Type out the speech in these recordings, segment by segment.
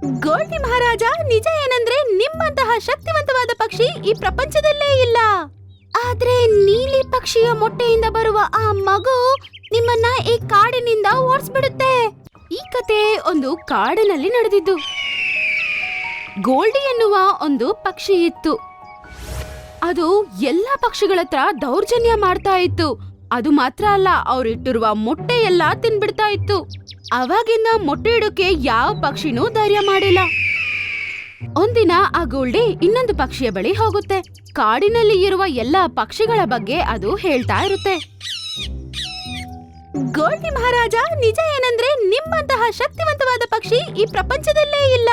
Goldie ಮಹಾರಾಜ, ನಿಜ ಏನಂದ್ರೆ ನಿಮ್ಮಂತಹ ಶಕ್ತಿವಂತವಾದ ಪಕ್ಷಿ ಈ ಪ್ರಪಂಚದಲ್ಲೇ ಇಲ್ಲ. ಆದ್ರೆ ನೀಲಿ ಪಕ್ಷಿಯ ಮೊಟ್ಟೆಯಿಂದ ಬರುವ ಆ ಮಗು ನಿಮ್ಮನ್ನ ಈ ಕಾಡಿನಿಂದ ಓಡಿಸ್ಬಿಡುತ್ತೆ. ಈ ಕತೆ ಒಂದು ಕಾಡಿನಲ್ಲಿ ನಡೆದಿದ್ದು. ಗೋಲ್ಡಿ ಎನ್ನುವ ಒಂದು ಪಕ್ಷಿ ಇತ್ತು. ಅದು ಎಲ್ಲ ಪಕ್ಷಿಗಳ ಹತ್ರ ದೌರ್ಜನ್ಯ ಮಾಡ್ತಾ ಇತ್ತು. ಅದು ಮಾತ್ರ ಅಲ್ಲ ಅವ್ರಿಟ್ಟಿರುವ ಮೊಟ್ಟೆ ಎಲ್ಲ ತಿನ್ಬಿಡ್ತಾ ಇತ್ತು. ಅವಾಗಿಂದ ಮೊಟ್ಟೆ ಇಡೋಕೆ ಯಾವ ಪಕ್ಷಿನೂ ಧೈರ್ಯ ಮಾಡಿಲ್ಲ. ಒಂದಿನ ಆ ಗೋಲ್ಡಿ ಇನ್ನೊಂದು ಪಕ್ಷಿಯ ಬಳಿ ಹೋಗುತ್ತೆ. ಕಾಡಿನಲ್ಲಿ ಇರುವ ಎಲ್ಲಾ ಪಕ್ಷಿಗಳ ಬಗ್ಗೆ ಅದು ಹೇಳ್ತಾ ಇರುತ್ತೆ. ಗೋಲ್ಡಿ ಮಹಾರಾಜ, ನಿಜ ಏನಂದ್ರೆ ನಿಮ್ಮಂತಹ ಶಕ್ತಿವಂತವಾದ ಪಕ್ಷಿ ಈ ಪ್ರಪಂಚದಲ್ಲೇ ಇಲ್ಲ.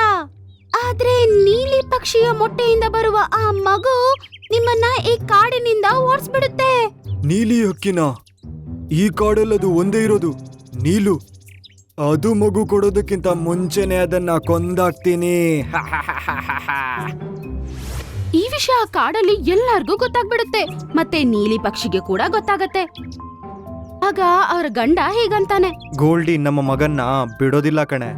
ಆದ್ರೆ ನೀಲಿ ಪಕ್ಷಿಯ ಮೊಟ್ಟೆಯಿಂದ ಬರುವ ಆ ಮಗು ನಿಮ್ಮನ್ನ ಈ ಕಾಡಿನಿಂದ ಓಡಿಸ್ಬಿಡುತ್ತೆ. ನೀಲಿ ಹಕ್ಕಿನ. ಈ ಕಾಡಲ್ಲದು ಒಂದೇ ಇರೋದು, ನೀಲು. ಅದು ಮಗು ಕೊಡೋದಕ್ಕಿಂತ ಮುಂಚೆನೆ ಅದನ್ನ ಕೊಂದಾಕ್ತೀನಿ. ಈ ವಿಷಯ ಆ ಕಾಡಲ್ಲಿ ಎಲ್ಲಾರ್ಗೂ ಗೊತ್ತಾಗ್ಬಿಡುತ್ತೆ. ಮತ್ತೆ ನೀಲಿ ಪಕ್ಷಿಗೆ ಕೂಡ ಗೊತ್ತಾಗತ್ತೆ. ಆಗ ಅವ್ರ ಗಂಡ ಹೀಗಂತಾನೆ. ಗೋಲ್ಡಿ ನಮ್ಮ ಮಗನ್ನ ಬಿಡೋದಿಲ್ಲ ಕಣೆ.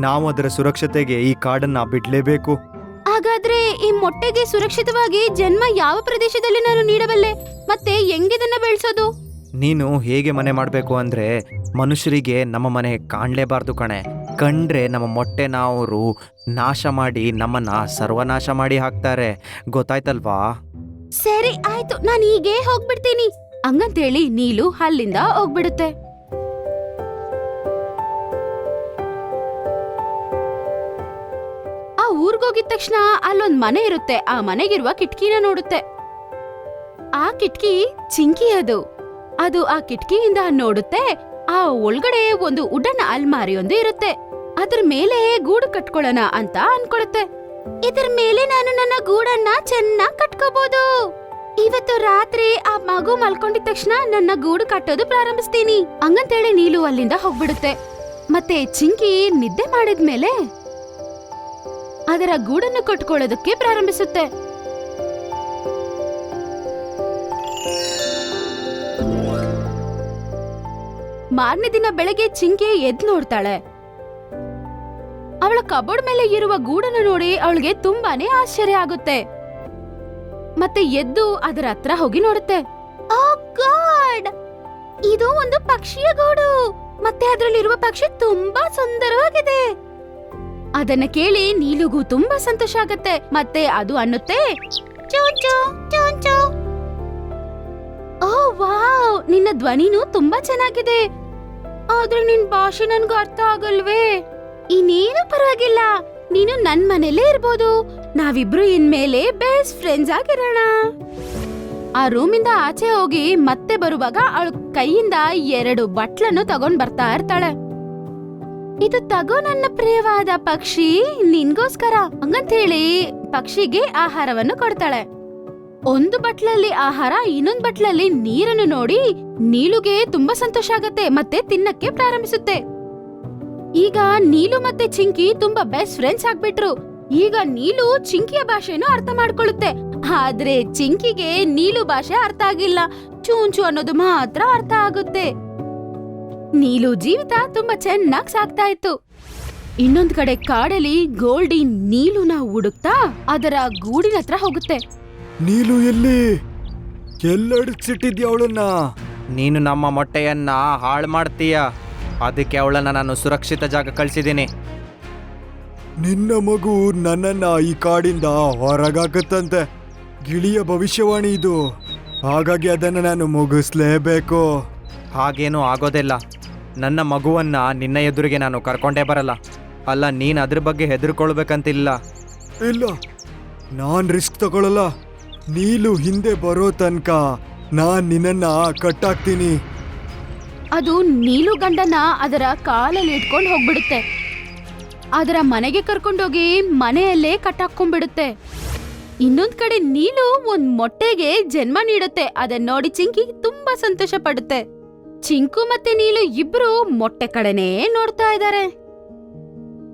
ನಾವು ಅದರ ಸುರಕ್ಷತೆಗೆ ಈ ಕಾಡನ್ನ ಬಿಡ್ಲೇಬೇಕು. ಹಾಗಾದ್ರೆ ಈ ಮೊಟ್ಟೆಗೆ ಸುರಕ್ಷಿತವಾಗಿ ಜನ್ಮ ಯಾವ ಪ್ರದೇಶದಲ್ಲಿ ನಾನು ನೀಡಬಲ್ಲೆ? ಮತ್ತೆ ಹೆಂಗಿದನ್ನ ಬೆಳೆಸೋದು? ನೀನು ಹೇಗೆ ಮನೆ ಮಾಡಬೇಕು ಅಂದರೆ ಮನುಷ್ಯರಿಗೆ ನಮ್ಮ ಮನೆ ಕಾಣಲೇಬಾರ್ದು ಕಣೆ. ಕಂಡ್ರೆ ನಮ್ಮ ಮೊಟ್ಟೆನ ಅವರು ನಾಶ ಮಾಡಿ ನಮ್ಮನ್ನ ಸರ್ವನಾಶ ಮಾಡಿ ಹಾಕ್ತಾರೆ. ಗೊತ್ತಾಯ್ತಲ್ವಾ? ಸರಿ, ಆಯ್ತು. ನಾನು ಹೀಗೆ ಹೋಗ್ಬಿಡ್ತೀನಿ. ಹಂಗಂತೇಳಿ ನೀಲು ಅಲ್ಲಿಂದ ಹೋಗ್ಬಿಡುತ್ತೆ. ಆ ಊರ್ಗೋಗಿದ ತಕ್ಷಣ ಅಲ್ಲೊಂದ್ ಮನೆ ಇರುತ್ತೆ. ಆ ಮನೆಗಿರುವ ಕಿಟಕಿನ ನೋಡುತ್ತೆ. ಆ ಕಿಟಕಿ ಚಿಂಕಿ ಅದು. ಅದು ಆ ಕಿಟಕಿಯಿಂದ ನೋಡುತ್ತೆ, ಆ ಒಳಗಡೆ ಒಂದು ಉಡನ್ ಅಲ್ಮಾರಿಯೊಂದು ಇರುತ್ತೆ. ಅದ್ರ ಮೇಲೆ ಗೂಡು ಕಟ್ಕೊಳ್ಳೋಣ ಅಂತ ಅನ್ಕೊಳುತ್ತೆ. ಇದ್ರ ಮೇಲೆ ನಾನು ನನ್ನ ಗೂಡನ್ನ ಚೆನ್ನಾಗ್ ಕಟ್ಕೋಬಹುದು ಇವತ್ತು ರಾತ್ರಿ ಆ ಮಗು ಮಲ್ಕೊಂಡಿದ ತಕ್ಷಣ ನನ್ನ ಗೂಡು ಕಟ್ಟೋದು ಪ್ರಾರಂಭಿಸ್ತೀನಿ. ಹಂಗಂತೇಳಿ ನೀಲು ಅಲ್ಲಿಂದ ಹೋಗ್ಬಿಡುತ್ತೆ. ಮತ್ತೆ ಚಿಂಕಿ ನಿದ್ದೆ ಮಾಡಿದ್ಮೇಲೆ ಅದರ ಗೂಡನ್ನು ಕಟ್ಕೊಳ್ಳೋದಕ್ಕೆ ಪ್ರಾರಂಭಿಸುತ್ತೆ. ಮಾರನೇ ದಿನ ಬೆಳಗ್ಗೆ ಚಿಂಕೆ ಎದ್ ನೋಡ್ತಾಳೆ. ಅವಳ ಕಬೋರ್ಡ್ ಮೇಲೆ ಇರುವ ಗೂಡನ್ನು ನೋಡಿ ಅವಳಿಗೆ ತುಂಬಾನೇ ಆಶ್ಚರ್ಯ ಆಗುತ್ತೆ. ಮತ್ತೆ ಎದ್ದು ಅದರ ಹತ್ರ ಹೋಗಿ ನೋಡುತ್ತೆ. ಇದು ಒಂದು ಪಕ್ಷಿಯ ಗೂಡು. ಮತ್ತೆ ಅದರಲ್ಲಿರುವ ಪಕ್ಷಿ ತುಂಬಾ ಸುಂದರವಾಗಿದೆ. ಅದನ್ನ ಕೇಳಿ ನೀಲುಗೂ ತುಂಬಾ ಸಂತೋಷ ಆಗತ್ತೆ. ಮತ್ತೆ ಅದು ಅನ್ನುತ್ತೆ ಓ ವಾವ್! ನಿನ್ನ ಧ್ವನಿನೂ ತುಂಬಾ ಚೆನ್ನಾಗಿದೆ. ಆದ್ರೆ ನಿನ್ ಭಾಷೆ ನನ್ಗೆ ಅರ್ಥ ಆಗಲ್ವೇ? ಇನ್ನೇನು ಪರವಾಗಿಲ್ಲ. ನೀನು ನನ್ ಮನೇಲೇ ಇರ್ಬೋದು. ನಾವಿಬ್ರು ಇನ್ಮೇಲೆ ಬೆಸ್ಟ್ ಫ್ರೆಂಡ್ಸ್ ಆಗಿರೋಣ. ಆ ರೂಮಿಂದ ಆಚೆ ಹೋಗಿ ಮತ್ತೆ ಬರುವಾಗ ಅವಳ ಕೈಯಿಂದ ಎರಡು ಬಟ್ಲನ್ನು ತಗೊಂಡ್ ಬರ್ತಾ ಇರ್ತಾಳೆ. ಇದು ತಗೋ ನನ್ನ ಪ್ರಿಯವಾದ ಪಕ್ಷಿ, ನಿನ್ಗೋಸ್ಕರ. ಹಂಗಂತ ಹೇಳಿ ಪಕ್ಷಿಗೆ ಆಹಾರವನ್ನು ಕೊಡ್ತಾಳೆ. ಒಂದು ಬಟ್ಲಲ್ಲಿ ಆಹಾರ, ಇನ್ನೊಂದ್ ಬಟ್ಲಲ್ಲಿ ನೀರನ್ನು ನೋಡಿ ನೀಲುಗೆ ತುಂಬಾ ಸಂತೋಷ ಆಗತ್ತೆ, ಮತ್ತೆ ತಿನ್ನಕ್ಕೆ ಪ್ರಾರಂಭಿಸುತ್ತೆ. ಈಗ ನೀಲು ಮತ್ತೆ ಚಿಂಕಿ ತುಂಬಾ ಬೆಸ್ಟ್ ಫ್ರೆಂಡ್ಸ್ ಆಗ್ಬಿಟ್ರು. ಈಗ ನೀಲು ಚಿಂಕಿಯ ಭಾಷೆಯನ್ನು ಅರ್ಥ ಮಾಡ್ಕೊಳ್ಳುತ್ತೆ. ಆದ್ರೆ ಚಿಂಕಿಗೆ ನೀಲು ಭಾಷೆ ಅರ್ಥ ಆಗಿಲ್ಲ. ಚೂಂಚು ಅನ್ನೋದು ಮಾತ್ರ ಅರ್ಥ ಆಗುತ್ತೆ. ನೀಲು ಜೀವಿತ ತುಂಬಾ ಚೆನ್ನಾಗ್ ಸಾಕ್ತಾ ಇತ್ತು ಇನ್ನೊಂದ್ ಕಡೆ ಕಾಡಲ್ಲಿ ಗೋಲ್ಡಿ ನೀಲುನ ಹುಡುಕ್ತಾ ಅದರ ಗೂಡಿನ ಹತ್ರ ಹೋಗುತ್ತೆ. ನೀಲು ಎಲ್ಲಿ? ಎಲ್ಲಡಿಸಿಟ್ಟಿದ್ಯಾ ಅವಳನ್ನ? ನೀನು ನಮ್ಮ ಮೊಟ್ಟೆಯನ್ನ ಹಾಳು ಮಾಡ್ತೀಯ. ಅದಕ್ಕೆ ಅವಳನ್ನ ನಾನು ಸುರಕ್ಷಿತ ಜಾಗ ಕಳಿಸಿದ್ದೀನಿ. ನಿನ್ನ ಮಗು ನನ್ನನ್ನ ಈ ಕಾಡಿಂದ ಹೊರಗಾಕತ್ತಂತೆ. ಗಿಳಿಯ ಭವಿಷ್ಯವಾಣಿ ಇದು. ಹಾಗಾಗಿ ಅದನ್ನು ನಾನು ಮುಗಿಸ್ಲೇಬೇಕು. ಹಾಗೇನೂ ಆಗೋದಿಲ್ಲ. ನನ್ನ ಮಗುವನ್ನ ನಿನ್ನ ಎದುರಿಗೆ ನಾನು ಕರ್ಕೊಂಡೇ ಬರಲ್ಲ. ಅಲ್ಲ ನೀನು ಅದ್ರ ಬಗ್ಗೆ ಹೆದರ್ಕೊಳ್ಬೇಕಂತಿಲ್ಲ. ಇಲ್ಲ. ನಾನು ರಿಸ್ಕ್ ತಗೊಳ್ಳಲ್ಲ ನೀಲು ಹಿಂದೆ ಬರೋ ತನಕ ನಾನ್ ನಿನ್ನ ಕಟ್ಟಾಕ್ತೀನಿ. ಅದು ನೀಲು ಗಂಡನ ಅದರ ಕಾಲಲ್ಲಿ ಇಟ್ಕೊಂಡು ಹೋಗ್ಬಿಡುತ್ತೆ. ಅದರ ಮನೆಗೆ ಕರ್ಕೊಂಡೋಗಿ ಮನೆಯಲ್ಲೇ ಕಟ್ಟಾಕೊಂಡ್ಬಿಡುತ್ತೆ ಇನ್ನೊಂದ್ ಕಡೆ ನೀಲು ಒಂದ್ ಮೊಟ್ಟೆಗೆ ಜನ್ಮ ನೀಡುತ್ತೆ. ಅದನ್ನ ನೋಡಿ ಚಿಂಕಿ ತುಂಬಾ ಸಂತೋಷ ಪಡುತ್ತೆ ಚಿಂಕು ಮತ್ತೆ ನೀಲು ಇಬ್ರು ಮೊಟ್ಟೆ ಕಡೆನೇ ನೋಡ್ತಾ ಇದ್ದಾರೆ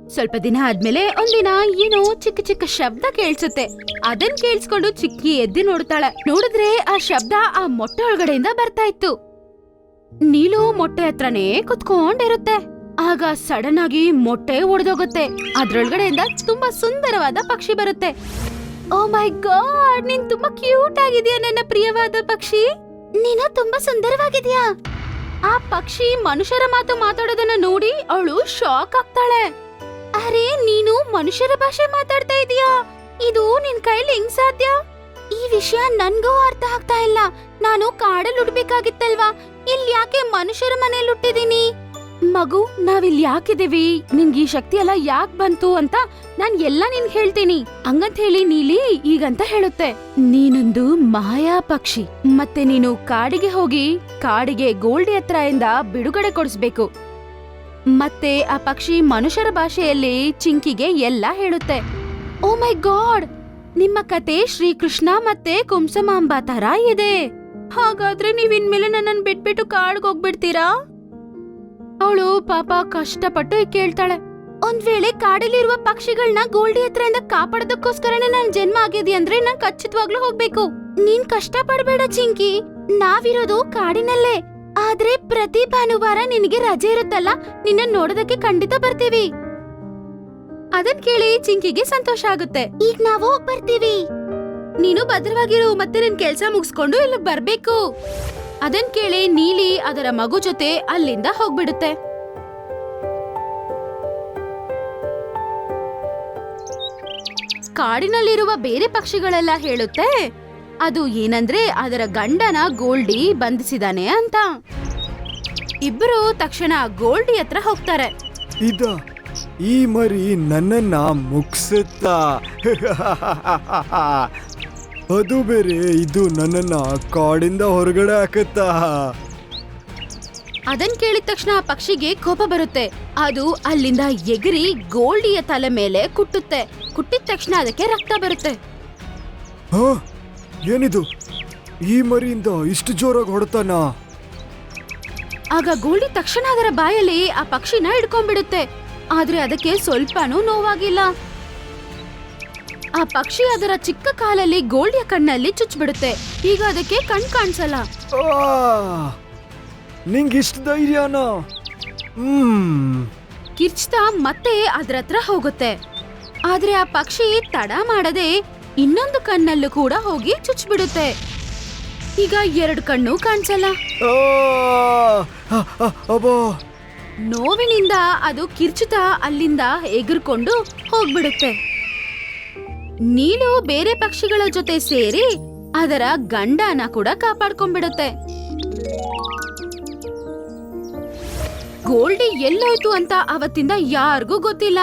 ಸ್ವಲ್ಪ ದಿನ ಆದ್ಮೇಲೆ ಒಂದಿನ ಏನೋ ಚಿಕ್ಕ ಚಿಕ್ಕ ಶಬ್ದ ಕೇಳಿಸುತ್ತೆ. ಅದನ್ ಕೇಳಿಸ್ಕೊಂಡು ಚಿಕ್ಕಿ ಎದ್ದು ನೋಡ್ತಾಳೆ. ನೋಡಿದ್ರೆ ಆ ಶಬ್ದ ಆ ಮೊಟ್ಟೆ ಒಳಗಡೆಯಿಂದ ಬರ್ತಾ ಇತ್ತು. ನೀಲು ಮೊಟ್ಟೆ ಹತ್ರನೇ ಕುತ್ಕೊಂಡಿರುತ್ತೆ. ಆಗ ಸಡನ್ ಆಗಿ ಮೊಟ್ಟೆ ಒಡೆದೋಗುತ್ತೆ. ಅದ್ರೊಳಗಡೆಯಿಂದ ತುಂಬಾ ಸುಂದರವಾದ ಪಕ್ಷಿ ಬರುತ್ತೆ. ಓ ಮೈ ಗಾಡ್, ನೀನ್ ತುಂಬಾ ಕ್ಯೂಟ್ ಆಗಿದ್ಯಾ ನನ್ನ ಪ್ರಿಯವಾದ ಪಕ್ಷಿ. ನೀನು ತುಂಬಾ ಸುಂದರವಾಗಿದ್ಯಾ. ಆ ಪಕ್ಷಿ ಮನುಷ್ಯರ ಮಾತು ಮಾತಾಡೋದನ್ನ ನೋಡಿ ಅವಳು ಶಾಕ್ ಆಗ್ತಾಳೆ. ಅರೆ ನೀನು ಮನುಷ್ಯರ ಭಾಷೆ ಮಾತಾಡ್ತಾ ಇದೀಯಾ? ಇದು ನಿನ್ ಕೈಲಿ ಹೆಂಗ್ ಸಾಧ್ಯ? ಈ ವಿಷಯ ನನ್ಗೂ ಅರ್ಥ ಆಗ್ತಾ ಇಲ್ಲ. ನಾನು ಕಾಡಲ್ಲಿ ಉಡ್ಬೇಕಾಗಿತ್ತಲ್ವಾ ಇಲ್ಲಿ ಯಾಕೆ ಮನುಷ್ಯರ ಮನೇಲಿ ಹುಟ್ಟಿದೀನಿ? ಮಗು, ನಾವಿಲ್ಲಿ ಯಾಕಿದೀವಿ ನಿನ್ಗೆ ಈ ಶಕ್ತಿ ಎಲ್ಲ ಯಾಕ್ ಬಂತು ಅಂತ ನಾನ್ ಎಲ್ಲ ನಿನ್ ಹೇಳ್ತೀನಿ. ಹಂಗಂತ ಹೇಳಿ ನೀಲಿ ಈಗಂತ ಹೇಳುತ್ತೆ. ನೀನೊಂದು ಮಾಯಾ ಪಕ್ಷಿ. ಮತ್ತೆ ನೀನು ಕಾಡಿಗೆ ಹೋಗಿ ಕಾಡಿಗೆ ಗೋಲ್ಡಿ ಹತ್ರ ಇಂದ ಬಿಡುಗಡೆ ಕೊಡಿಸ್ಬೇಕು. ಮತ್ತೆ ಆ ಪಕ್ಷಿ ಮನುಷ್ಯರ ಭಾಷೆಯಲ್ಲಿ ಚಿಂಕಿಗೆ ಎಲ್ಲ ಹೇಳುತ್ತೆ. ಓ ಮೈ ಗಾಡ್ ನಿಮ್ಮ ಕತೆ ಶ್ರೀಕೃಷ್ಣ ಮತ್ತೆ ಕುಂಸಮಾಂಬ ತರ ಇದೆ. ಹಾಗಾದ್ರೆ ನೀವ್ ಇನ್ಮೇಲೆ ನನ್ನನ್ ಬಿಟ್ಬಿಟ್ಟು ಕಾಡ್ಗ್ ಹೋಗ್ಬಿಡ್ತೀರಾ? ಅವಳು ಪಾಪ ಕಷ್ಟಪಟ್ಟು ಕೇಳ್ತಾಳೆ. ಒಂದ್ ವೇಳೆ ಕಾಡಲ್ಲಿರುವ ಪಕ್ಷಿಗಳನ್ನ ಗೋಲ್ಡಿ ಹತ್ರದಿಂದ ಕಾಪಾಡೋದಕ್ಕೋಸ್ಕರನೇ ನನ್ ಜನ್ಮ ಆಗಿದೆ ಅಂದ್ರೆ ನಾನ್ ಖಚಿತವಾಗ್ಲೂ ಹೋಗ್ಬೇಕು. ನೀನ್ ಕಷ್ಟ ಪಡ್ಬೇಡ ಚಿಂಕಿ. ನಾವಿರೋದು ಕಾಡಿನಲ್ಲೇ. ಆದ್ರೆ ಪ್ರತಿ ಭಾನುವಾರ ನಿನಗೆ ರಜೆ ಇರುತ್ತಲ್ಲ ನಿನ್ನ ನೋಡೋದಕ್ಕೆ ಖಂಡಿತ ಬರ್ತೀವಿ. ಅದನ್ ಕೇಳಿ ಚಿಂಕಿಗೆ ಸಂತೋಷ ಆಗುತ್ತೆ. ಈಗ ನಾವು ಬರ್ತೀವಿ. ನೀನು ಭದ್ರವಾಗಿರು ಮತ್ತೆ ನಿನ್ ಕೆಲ್ಸ ಮುಗಿಸ್ಕೊಂಡು ಇಲ್ಲಿ ಬರ್ಬೇಕು. ಅದನ್ ಕೇಳಿ ನೀಲಿ ಅದರ ಮಗು ಜೊತೆ ಅಲ್ಲಿಂದ ಹೋಗ್ಬಿಡುತ್ತೆ. ಕಾಡಿನಲ್ಲಿರುವ ಬೇರೆ ಪಕ್ಷಿಗಳೆಲ್ಲ ಹೇಳುತ್ತೆ. ಅದು ಏನಂದ್ರೆ ಅದರ ಗಂಡನ ಗೋಲ್ಡಿ ಬಂಧಿಸಿದಾನೆ ಅಂತ. ಇಬ್ಬರು ತಕ್ಷಣ ಗೋಲ್ಡಿ ಹತ್ರ ಹೋಗ್ತಾರೆ. ಇದ ಈ ಮರಿ ನನ್ನನ್ನ ಮುಗಿಸುತ್ತ. ಅದು ಬೇರೆ ಇದು ನನ್ನನ್ನ ಕಾಡಿಂದ ಹೊರಗಡೆ ಹಾಕುತ್ತಾ. ಅದನ್ ಕೇಳಿದ ತಕ್ಷಣ ಆ ಪಕ್ಷಿಗೆ ಕೋಪ ಬರುತ್ತೆ. ಅದು ಅಲ್ಲಿಂದ ಎಗರಿ ಗೋಲ್ಡಿಯ ತಲೆ ಮೇಲೆ ಕುಟ್ಟುತ್ತೆ. ಕುಟ್ಟಿದ ತಕ್ಷಣ ಅದಕ್ಕೆ ರಕ್ತ ಬರುತ್ತೆ? ಏನಿದು? ಈ ಮರಿಯಿಂದ ಇಷ್ಟು ಜೋರಾಗಿ ಹೊಡತಾನ? ಆಗ ಗೋಲ್ಡಿ ತಕ್ಷಣ ಅದರ ಬಾಯಲ್ಲಿ ಆ ಪಕ್ಷಿನ ಹಿಡ್ಕೊಂಡ್ಬಿಡುತ್ತೆ. ಆದ್ರೆ ಅದಕ್ಕೆ ಸ್ವಲ್ಪನೂ ನೋವಾಗಿಲ್ಲ. ಆ ಪಕ್ಷಿ ಅದರ ಚಿಕ್ಕ ಕಾಲಲ್ಲಿ ಗೋಲ್ಡಿಯ ಕಣ್ಣಲ್ಲಿ ಚುಚ್ಬಿಡುತ್ತೆ. ಈಗ ಅದಕ್ಕೆ ಕಣ್ ಕಾಣಿಸಲ್ಲ. ನಿಂಗಿಷ್ಟು ಧೈರ್ಯನಾ? ಉಂ ಕಿರ್ಚ್ತಾ ಮತ್ತೆ ಅದ್ರ ಹತ್ರ ಹೋಗುತ್ತೆ. ಆದ್ರೆ ಆ ಪಕ್ಷಿ ತಡ ಮಾಡದೆ ಇನ್ನೊಂದು ಕಣ್ಣಲ್ಲೂ ಕೂಡ ಹೋಗಿ ಚುಚ್ಬಿಡುತ್ತೆ ಈಗ ಎರಡು ಕಣ್ಣು ಕಾಣಿಸಲ್ಲ. ನೋವಿನಿಂದ ಅದು ಕಿರ್ಚುತ ಅಲ್ಲಿಂದ ಎಗರ್ಕೊಂಡು ಹೋಗ್ಬಿಡುತ್ತೆ. ನೀನು ಬೇರೆ ಪಕ್ಷಿಗಳ ಜೊತೆ ಸೇರಿ ಅದರ ಗಂಡನ ಕೂಡ ಕಾಪಾಡ್ಕೊಂಡ್ಬಿಡುತ್ತೆ. ಗೋಲ್ಡಿ ಎಲ್ಲೋಯ್ತು ಅಂತ ಅವತ್ತಿಂದ ಯಾರಿಗೂ ಗೊತ್ತಿಲ್ಲ.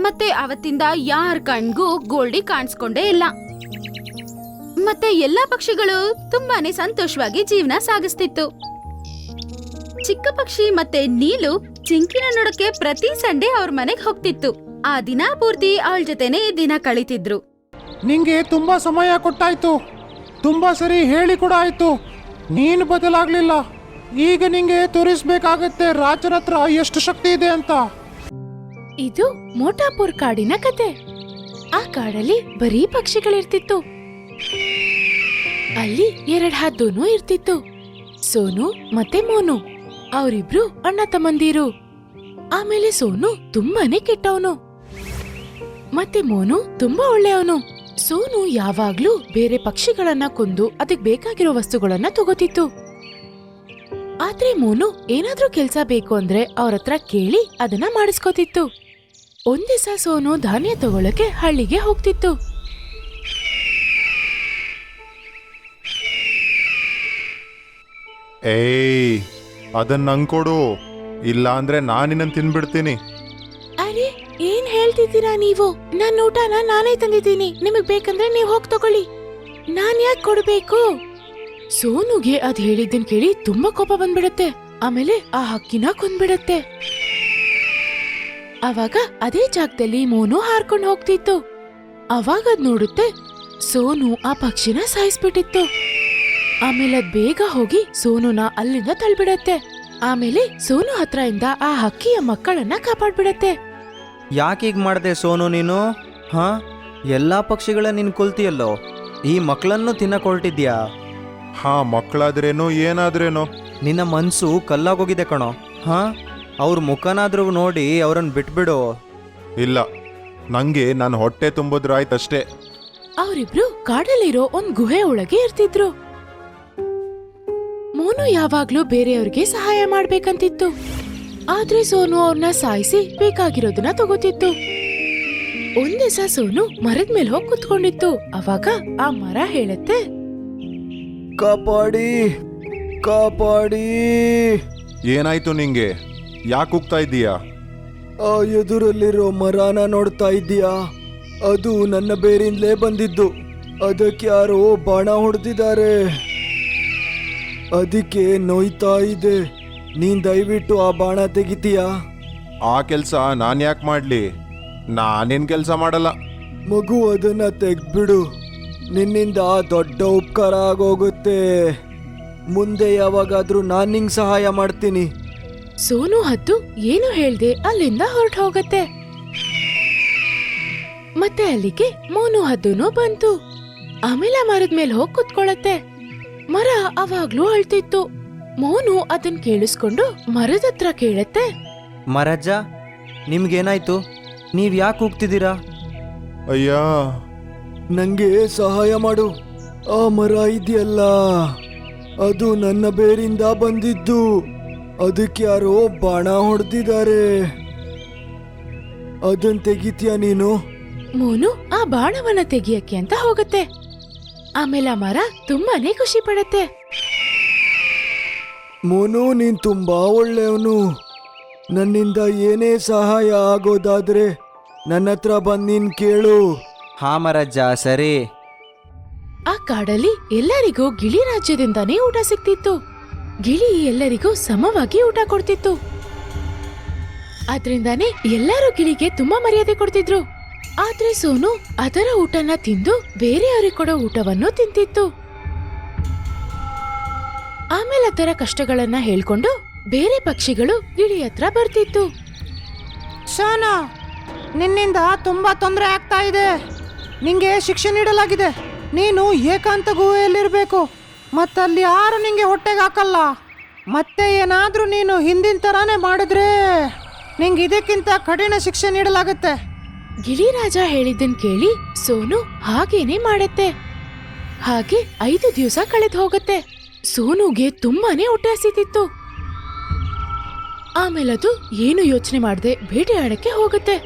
ಮತ್ತೆ ಅವತ್ತಿಂದ ಯಾರ ಕಣ್ಗೂ ಗೋಲ್ಡಿ ಕಾಣಿಸ್ಕೊಂಡೇ ಇಲ್ಲ. ಮತ್ತೆ ಎಲ್ಲಾ ಪಕ್ಷಿಗಳು ತುಂಬಾನೇ ಸಂತೋಷವಾಗಿ ಜೀವನ ಸಾಗಿಸ್ತಿತ್ತು. ಚಿಕ್ಕ ಪಕ್ಷಿ ಮತ್ತೆ ನೀಲು ಚಿಂಕಿನ ನೋಡಕ್ಕೆ ಪ್ರತಿ ಸಂಡೆ ಅವ್ರ ಮನೆಗೆ ಹೋಗ್ತಿತ್ತು. ಆ ದಿನ ಪೂರ್ತಿ ಅವಳ ಜೊತೆನೆ ದಿನ ಕಳೀತಿದ್ರು. ನಿಂಗೆ ತುಂಬಾ ಸಮಯ ಕೊಟ್ಟಾಯ್ತು. ತುಂಬಾ ಸರಿ ಹೇಳಿ ಕೂಡ ಆಯ್ತು. ನೀನು ಬದಲಾಗ್ಲಿಲ್ಲ. ಈಗ ನಿಂಗೆ ತೋರಿಸ್ಬೇಕಾಗತ್ತೆ ರಾಜನ ಹತ್ರ ಎಷ್ಟು ಶಕ್ತಿ ಇದೆ ಅಂತ. ಇದು ಮೋಟಾಪುರ್ ಕಾಡಿನ ಕತೆ. ಆ ಕಾಡಲ್ಲಿ ಬರೀ ಪಕ್ಷಿಗಳಿರ್ತಿತ್ತು. ಅಲ್ಲಿ ಎರಡ್ ಹದ್ದೂನು ಇರ್ತಿತ್ತು. ಸೋನು ಮತ್ತೆ ಮೋನು. ಅವರಿಬ್ರು ಅಣ್ಣ ತಮ್ಮಂದಿರು. ಆಮೇಲೆ ಸೋನು ತುಂಬಾನೇ ಕೆಟ್ಟವನು. ಮತ್ತೆ ಮೋನು ತುಂಬಾ ಒಳ್ಳೆಯವನು. ಸೋನು ಯಾವಾಗ್ಲೂ ಬೇರೆ ಪಕ್ಷಿಗಳನ್ನ ಕೊಂದು ಅದಕ್ಕೆ ಬೇಕಾಗಿರೋ ವಸ್ತುಗಳನ್ನ ತಗೋತಿತ್ತು. ಆದ್ರೆ ಮೋನು ಏನಾದ್ರೂ ಕೆಲ್ಸ ಬೇಕು ಅಂದ್ರೆ ಅವ್ರ ಹತ್ರ ಕೇಳಿ ಅದನ್ನ ಮಾಡಿಸ್ಕೋತಿತ್ತು. ಒಂದಿವ್ಸ ಸೋನು ಧಾನ್ಯ ತಗೊಳಕ್ಕೆ ಹಳ್ಳಿಗೆ ಹೋಗ್ತಿತ್ತು. ಏಯ್ ಅದನ್ನ ನಂಗೆ ಕೊಡು ಇಲ್ಲ ಅಂದ್ರೆ ನಾನಿನ್ನ ತಿನ್ಬಿಡ್ತೀನಿ. ಅರೆ ಏನ್ ಹೇಳ್ತಿದ್ದೀರಾ ನೀವು? ನನ್ನ ಊಟನ ನಾನೇ ತಂದಿದ್ದೀನಿ. ನಿಮಗ್ ಬೇಕಂದ್ರೆ ನೀವು ಹೋಗಿ ತಗೊಳ್ಳಿ. ನಾನ್ ಯಾಕೆ ಕೊಡ್ಬೇಕು? ಸೋನುಗೆ ಅದ್ ಹೇಳಿದ್ದನ್ ಕೇಳಿ ತುಂಬಾ ಕೋಪ ಬಂದ್ಬಿಡತ್ತೆ. ಆಮೇಲೆ ಆ ಹಕ್ಕಿನ ಕೊಂದ್ಬಿಡತ್ತೆ. ಅವಾಗ ಅದೇ ಜಾಗದಲ್ಲಿ ಮೋನು ಹಾರ್ಕೊಂಡು ಹೋಗ್ತಿತ್ತು. ಅವಾಗ ಅದ್ ನೋಡುತ್ತೆ ಸೋನು ಆ ಪಕ್ಷಿನ ಸಾಯಿಸ್ಬಿಟ್ಟಿತ್ತು. ಆಮೇಲೆ ಅದ್ ಬೇಗ ಹೋಗಿ ಸೋನುನ ಅಲ್ಲಿಂದ ತಳ್ಬಿಡತ್ತೆ. ಆಮೇಲೆ ಸೋನು ಹತ್ರದಿಂದ ಆ ಹಕ್ಕಿಯ ಮಕ್ಕಳನ್ನ ಕಾಪಾಡ್ಬಿಡತ್ತೆ. ಯಾಕೀಗ್ ಮಾಡ್ದೆ ಸೋನು ನೀನು? ಹ? ಎಲ್ಲಾ ಪಕ್ಷಿಗಳ ನೀನ್ ಕೊಲ್ತಿಯಲ್ಲೋ? ಈ ಮಕ್ಕಳನ್ನು ತಿನ್ನಕ್ ಹೊರಟಿದ್ಯಾ ಹಾ ಮಕ್ಕಳಾದ್ರೇನು ಏನಾದ್ರೇನೋ. ನಿನ್ನ ಮನ್ಸು ಕಲ್ಲಾಗೋಗಿದೆ ಕಣೋ. ಹಾ? ಅವ್ರ ಮುಖನಾದ್ರೂ ನೋಡಿ ಅವ್ರನ್ನ ಬಿಟ್ಬಿಡು. ಇಲ್ಲ ನಂಗೆ ನಾನು ಹೊಟ್ಟೆ ತುಂಬುದ್ರು ಆಯ್ತಷ್ಟೇ. ಅವರಿಬ್ರು ಕಾಡಲ್ಲಿರೋ ಒಂದ್ ಗುಹೆ ಒಳಗೆ ಇರ್ತಿದ್ರು. ಮೋನು ಯಾವಾಗ್ಲೂ ಬೇರೆಯವ್ರಿಗೆ ಸಹಾಯ ಮಾಡ್ಬೇಕಂತಿತ್ತು. ಆದ್ರೆ ಸೋನು ಅವ್ರನ್ನ ಸಾಯಿಸಿ ಬೇಕಾಗಿರೋದನ್ನ ತಗೋತಿತ್ತು. ಒಂದಿವಸ ದಿವಸ ಸೋನು ಮರದ ಮೇಲೆ ಹೋಗಿ ಕುತ್ಕೊಂಡಿತ್ತು. ಅವಾಗ ಆ ಮರ ಹೇಳುತ್ತೆ ಕಾಪಾಡಿ ಕಾಪಾಡಿ. ಏನಾಯ್ತು ನಿಂಗೆ? ಯಾಕೆ ಹೋಗ್ತಾ ಇದ್ದೀಯಾ? ಆ ಎದುರಲ್ಲಿರೋ ಮರಾನ ನೋಡ್ತಾ ಇದ್ದೀಯಾ? ಅದು ನನ್ನ ಬೇರಿಂದಲೇ ಬಂದಿದ್ದು. ಅದಕ್ಕೆ ಯಾರೋ ಬಾಣ ಹೊಡೆದಿದ್ದಾರೆ. ಅದಕ್ಕೆ ನೋಯ್ತಾ ಇದೆ. ನೀನ್ ದಯವಿಟ್ಟು ಆ ಬಾಣ ತೆಗಿತೀಯಾ? ಆ ಕೆಲಸ ನಾನು ಯಾಕೆ ಮಾಡಲಿ? ನಾನೇನು ಕೆಲಸ ಮಾಡಲ್ಲ. ಮಗು ಅದನ್ನ ತೆಗ್ದ್ಬಿಡು. ನಿನ್ನಿಂದ ದೊಡ್ಡ ಉಪಕಾರ ಆಗೋಗುತ್ತೆ. ಮುಂದೆ ಯಾವಾಗಾದ್ರೂ ನಾನು ನಿಂಗೆ ಸಹಾಯ ಮಾಡ್ತೀನಿ. ಸೋನು ಹತ್ತು ಏನು ಹೇಳ್ದೆ ಅಲ್ಲಿಂದ ಹೊರಟು ಹೋಗತ್ತೆ. ಮತ್ತೆ ಅಲ್ಲಿಗೆ ಮೋನು ಹದ್ದುನು ಬಂತು. ಆಮೇಲೆ ಮರದ ಮೇಲೆ ಹೋಗಿ ಕುತ್ಕೊಳತ್ತೆ. ಮರ ಅವಾಗ್ಲೂ ಅಳ್ತಿತ್ತು. ಮೋನು ಅದನ್ ಕೇಳಿಸ್ಕೊಂಡು ಮರದ ಹತ್ರ ಕೇಳತ್ತೆ. ಮರಜ್ಜ ನಿಮ್ಗೇನಾಯ್ತು? ನೀವ್ ಯಾಕೆ ಹೋಗ್ತಿದ್ದೀರಾ? ಅಯ್ಯ ನಂಗೆ ಸಹಾಯ ಮಾಡು. ಆ ಮರ ಇದೆಯಲ್ಲ. ಅದು ನನ್ನ ಬೇರಿಂದ ಬಂದಿದ್ದು. ಅದಕ್ಕೆ ಯಾರೋ ಬಾಣ ಹೊಡೆದಿದ್ದಾರೆ. ಅದನ್ ತೆಗಿತೀಯ ನೀನು? ಮೋನು ಆ ಬಾಣವನ್ನ ತೆಗಿಯಕ್ಕೆ ಅಂತ ಹೋಗತ್ತೆ. ಆಮೇಲೆ ಆ ಮರ ತುಂಬಾನೇ ಖುಷಿ ಪಡತ್ತೆ. ಮೋನು ನೀನ್ ತುಂಬಾ ಒಳ್ಳೆಯವನು. ನನ್ನಿಂದ ಏನೇ ಸಹಾಯ ಆಗೋದಾದ್ರೆ ನನ್ನ ಹತ್ರ ಬಂದ್ ನೀನ್ ಕೇಳು. ಹಾ ಮರಜ್ಜ ಸರಿ. ಆ ಕಾಡಲ್ಲಿ ಎಲ್ಲರಿಗೂ ಗಿಳಿ ರಾಜ್ಯದಿಂದಾನೇ ಊಟ ಸಿಕ್ತಿತ್ತು ಗಿಳಿ ಎಲ್ಲರಿಗೂ ಸಮವಾಗಿ ಊಟ ಕೊಡ್ತಿತ್ತು. ಅದ್ರಿಂದಾನೇ ಎಲ್ಲರೂ ಗಿಳಿಗೆ ತುಂಬಾ ಮರ್ಯಾದೆ ಕೊಡ್ತಿದ್ರು. ಆದ್ರೆ ಸೋನು ಅದರ ಊಟನ ತಿಂದು ಬೇರೆಯವರಿಗೆ ಕೊಡೋ ಊಟವನ್ನು ತಿಂತಿತ್ತು. ಆಮೇಲೆ ಅದರ ಕಷ್ಟಗಳನ್ನ ಹೇಳ್ಕೊಂಡು ಬೇರೆ ಪಕ್ಷಿಗಳು ಗಿಳಿ ಹತ್ರ ಬರ್ತಿತ್ತು. ಸೋನು ನಿನ್ನಿಂದ ತುಂಬಾ ತೊಂದರೆ ಆಗ್ತಾ ಇದೆ. ನಿಂಗೆ ಶಿಕ್ಷೆ ನೀಡಲಾಗಿದೆ. ನೀನು ಏಕಾಂತ ಗುಹೆಯಲ್ಲಿರಬೇಕು. ಮತ್ತಲ್ಲಿ ಯಾರು ನಿಂಗೆ ಹೊಟ್ಟೆಗೆ ಹಾಕಲ್ಲ? ಮತ್ತೆ ಏನಾದರೂ ನೀನು ಹಿಂದಿನ ಥರನೇ ಮಾಡಿದ್ರೆ ನಿಂಗೆ ಇದಕ್ಕಿಂತ ಕಠಿಣ ಶಿಕ್ಷೆ ನೀಡಲಾಗುತ್ತೆ. ಗಿರಿರಾಜ ಹೇಳಿದ್ದನ್ ಕೇಳಿ ಸೋನು ಹಾಗೇನೆ ಮಾಡತ್ತೆ. ಹಾಗೆ ಐದು ದಿವಸ ಕಳೆದು ಹೋಗತ್ತೆ. ಸೋನುಗೆ ತುಂಬಾನೇ ಹೊಟ್ಟೆ ಹಸಿತಿತ್ತು. ಆಮೇಲೆ ಅದು ಏನು ಯೋಚನೆ ಮಾಡದೆ ಬೇಟೆಯಾಡಕ್ಕೆ ಹೋಗುತ್ತೆ.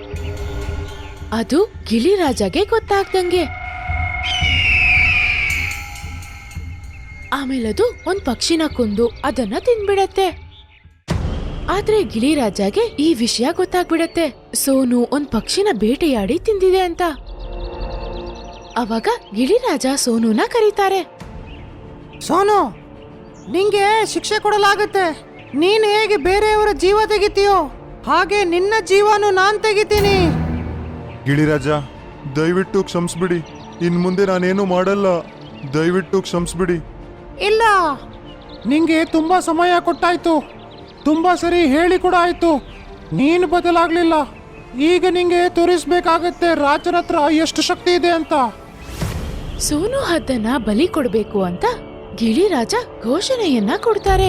ಅದು ಗಿಳಿರಾಜಗೆ ಗೊತ್ತಾಗ್ದಂಗೆ. ಆಮೇಲದು ಒಂದ್ ಪಕ್ಷಿನ ಕೊಂದು ಅದನ್ನ ತಿನ್ಬಿಡತ್ತೆ. ಆದ್ರೆ ಗಿಳಿರಾಜಾಗೆ ಈ ವಿಷಯ ಗೊತ್ತಾಗ್ಬಿಡತ್ತೆ. ಸೋನು ಒಂದ್ ಪಕ್ಷಿನ ಬೇಟೆಯಾಡಿ ತಿಂದಿದೆ ಅಂತ. ಅವಾಗ ಗಿಳಿರಾಜ ಸೋನುನ ಕರೀತಾರೆ. ಸೋನು ನಿಂಗೆ ಶಿಕ್ಷೆ ಕೊಡಲಾಗುತ್ತೆ. ನೀನು ಹೇಗೆ ಬೇರೆಯವರ ಜೀವ ತೆಗಿತೀಯೋ ಹಾಗೆ ನಿನ್ನ ಜೀವನು ನಾನು ತೆಗಿತೀನಿ. ಗಿಳಿರಾಜ ದಯವಿಟ್ಟು ಕ್ಷಮಿಸ್ಬಿಡಿ. ಇನ್ ಮುಂದೆ ನಾನೇನು ಮಾಡಲ್ಲ. ದಯವಿಟ್ಟು ಕ್ಷಮಿಸ್ಬಿಡಿ. ಇಲ್ಲ. ನಿಂಗೆ ತುಂಬಾ ಸಮಯ ಕೊಟ್ಟಾಯ್ತು. ತುಂಬಾ ಸರಿ ಹೇಳಿ ಕೂಡ ಆಯ್ತು. ನೀನು ಬದಲಾಗ್ಲಿಲ್ಲ. ಈಗ ನಿಂಗೆ ತೋರಿಸ್ಬೇಕಾಗತ್ತೆ ರಾಜನ ಹತ್ರ ಎಷ್ಟು ಶಕ್ತಿ ಇದೆ ಅಂತ. ಸೋನು ಹದ್ದನ್ನ ಬಲಿ ಕೊಡಬೇಕು ಅಂತ ಗಿಳಿರಾಜ ಘೋಷಣೆಯನ್ನ ಕೊಡ್ತಾರೆ.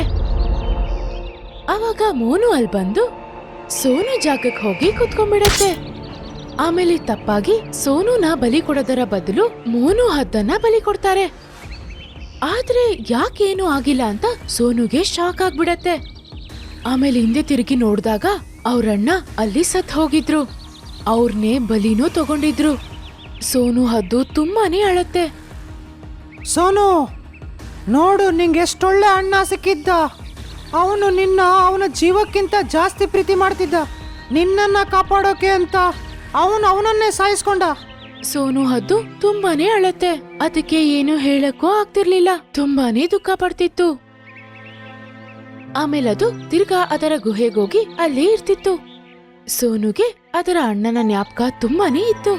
ಅವಾಗ ಮೋನು ಅಲ್ಲಿ ಬಂದು ಸೋನು ಜಾಗಕ್ಕೆ ಹೋಗಿ ಕುತ್ಕೊಂಡ್ಬಿಡತ್ತೆ. ಆಮೇಲೆ ತಪ್ಪಾಗಿ ಸೋನುನ ಬಲಿ ಕೊಡೋದರ ಬದಲು ಮೋನು ಹದ್ದನ್ನ ಬಲಿ ಕೊಡ್ತಾರೆ. ಆದ್ರೆ ಯಾಕೇನು ಆಗಿಲ್ಲ ಅಂತ ಸೋನುಗೆ ಶಾಕ್ ಆಗ್ಬಿಡತ್ತೆ. ಆಮೇಲೆ ಹಿಂದೆ ತಿರುಗಿ ನೋಡಿದಾಗ ಅವ್ರಣ್ಣ ಅಲ್ಲಿ ಸತ್ ಹೋಗಿದ್ರು. ಅವ್ರನ್ನೇ ಬಲಿನೂ ತಗೊಂಡಿದ್ರು. ಸೋನು ಹದ್ದು ತುಂಬಾನೇ ಅಳತ್ತೆ. ಸೋನು, ನೋಡು ನಿಂಗೆ ಎಷ್ಟೊಳ್ಳೆ ಅಣ್ಣ ಸಿಕ್ಕಿದ್ದ. ಅವನು ನಿನ್ನ, ಅವನ ಜೀವಕ್ಕಿಂತ ಜಾಸ್ತಿ ಪ್ರೀತಿ ಮಾಡ್ತಿದ್ದ. ನಿನ್ನನ್ನ ಕಾಪಾಡೋಕೆ ಅಂತ ಅವನು ಅವನನ್ನೇ ಸಾಯಿಸ್ಕೊಂಡ. ಸೋನು ಹದ್ದು ತುಂಬಾನೇ ಅಳತ್ತೆ. ಅದಕ್ಕೆ ಏನು ಹೇಳಕ್ಕೂ ಆಗ್ತಿರ್ಲಿಲ್ಲ. ತುಂಬಾನೇ ದುಃಖ ಪಡ್ತಿತ್ತು. ಆಮೇಲೆ ತಿರ್ಗಾ ಅದರ ಗುಹೆಗೋಗಿ ಅಲ್ಲೇ ಇರ್ತಿತ್ತು. ಸೋನುಗೆ ಅದರ ಅಣ್ಣನ ಜ್ಞಾಪಕ ತುಂಬಾನೇ ಇತ್ತು.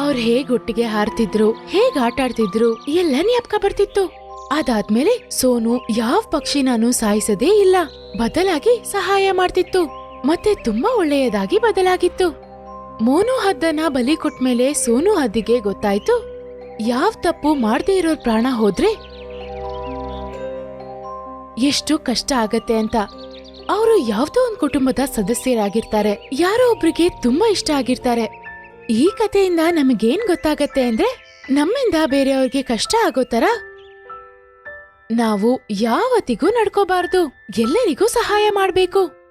ಅವ್ರು ಹೇಗ್ ಒಟ್ಟಿಗೆ ಹಾರ್ತಿದ್ರು, ಹೇಗ್ ಆಟ ಆಡ್ತಿದ್ರು, ಎಲ್ಲ ಜ್ಞಾಪಕ ಬರ್ತಿತ್ತು. ಅದಾದ್ಮೇಲೆ ಸೋನು ಯಾವ ಪಕ್ಷಿನಾನು ಸಾಯಿಸದೇ ಇಲ್ಲ. ಬದಲಾಗಿ ಸಹಾಯ ಮಾಡ್ತಿತ್ತು. ಮತ್ತೆ ತುಂಬಾ ಒಳ್ಳೆಯದಾಗಿ ಬದಲಾಗಿತ್ತು. ಮೋನು ಹದ್ದನ ಬಲಿ ಕೊಟ್ಮೇಲೆ ಸೋನು ಹದ್ದಿಗೆ ಗೊತ್ತಾಯ್ತು, ಯಾವ್ ತಪ್ಪು ಮಾಡದೇ ಇರೋ ಪ್ರಾಣ ಹೋದ್ರೆ? ಎಷ್ಟು ಕಷ್ಟ ಆಗತ್ತೆ ಅಂತ. ಅವರು ಯಾವ್ದೋ ಒಂದ್ ಕುಟುಂಬದ ಸದಸ್ಯರಾಗಿರ್ತಾರೆ, ಯಾರೋ ಒಬ್ರಿಗೆ ತುಂಬಾ ಇಷ್ಟ ಆಗಿರ್ತಾರೆ. ಈ ಕಥೆಯಿಂದ ನಮಗೇನ್ ಗೊತ್ತಾಗತ್ತೆ ಅಂದ್ರೆ, ನಮ್ಮಿಂದ ಬೇರೆಯವ್ರಿಗೆ ಕಷ್ಟ ಆಗೋ ತರ. ನಾವು ಯಾವತ್ತಿಗೂ ನಡ್ಕೋಬಾರ್ದು, ಎಲ್ಲರಿಗೂ ಸಹಾಯ ಮಾಡ್ಬೇಕು.